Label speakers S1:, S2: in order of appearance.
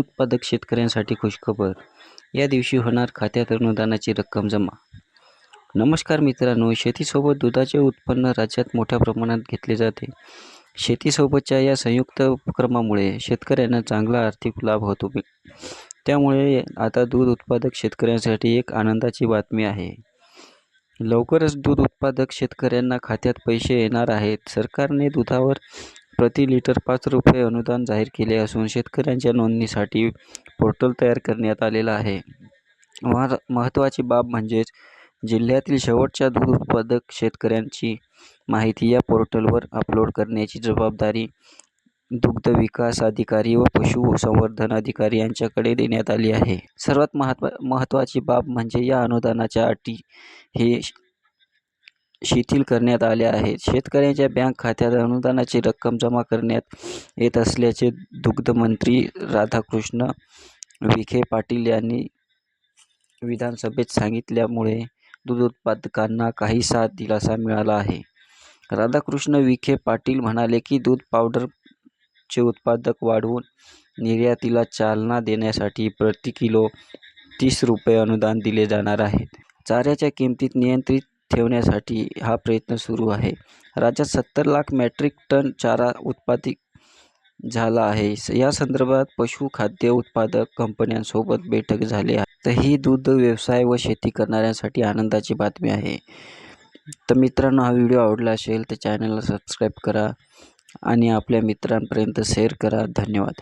S1: उत्पादक शेतकऱ्यांसाठी खुशखबर. या दिवशी होणार खात्यात अनुदानाची रक्कम जमा. नमस्कार मित्रांनो शेतीसोबत दुधाचे उत्पन्न राज्यात मोठ्या प्रमाणात घेतले जाते. शेतीसोबतच्या या संयुक्त उपक्रमामुळे शेतकऱ्यांना चांगला आर्थिक लाभ होतो. त्यामुळे आता दूध उत्पादक शेतकऱ्यांसाठी एक आनंदाची बातमी आहे. लवकरच दूध उत्पादक शेतकऱ्यांना खात्यात पैसे येणार आहेत. सरकारने दुधावर प्रति लिटर पाच रुपये अनुदान जाहीर केले असून शेतकऱ्यांच्या नोंदणीसाठी पोर्टल तयार करण्यात आलेला आहे. महा महत्त्वाची बाब म्हणजेच जिल्ह्यातील शेवटच्या दूध उत्पादक शेतकऱ्यांची माहिती या पोर्टलवर अपलोड करण्याची जबाबदारी दुग्ध विकास अधिकारी व पशुसंवर्धन अधिकारी यांच्याकडे देण्यात आली आहे. सर्वात महत्त्वा महत्त्वाची बाब म्हणजे या अनुदानाच्या अटी हे शिथिल करण्यात आल्या आहेत. शेतकऱ्यांच्या बँक खात्यात अनुदानाची रक्कम जमा करण्यात येत असल्याचे दुग्धमंत्री राधाकृष्ण विखे पाटील यांनी विधानसभेत सांगितल्यामुळे दूध उत्पादकांना काहीसा दिलासा मिळाला आहे. राधाकृष्ण विखे पाटील म्हणाले की दूध पावडरचे उत्पादक वाढवून निर्यातीला चालना देण्यासाठी प्रति किलो तीस रुपये अनुदान दिले जाणार आहे. चाऱ्याच्या किमतीत नियंत्रित ठेवण्यासाठी हा प्रयत्न सुरू आहे. राज्यात सत्तर लाख मॅट्रिक टन चारा उत्पादित झाला आहे. या संदर्भात पशुखाद्य उत्पादक कंपन्यांसोबत बैठक झाली आहे. तर ही दूध व्यवसाय व शेती करणाऱ्यांसाठी आनंदाची बातमी आहे. तर मित्रांनो हा व्हिडिओ आवडला असेल तर चॅनलला सबस्क्राईब करा आणि आपल्या मित्रांपर्यंत शेअर करा. धन्यवाद.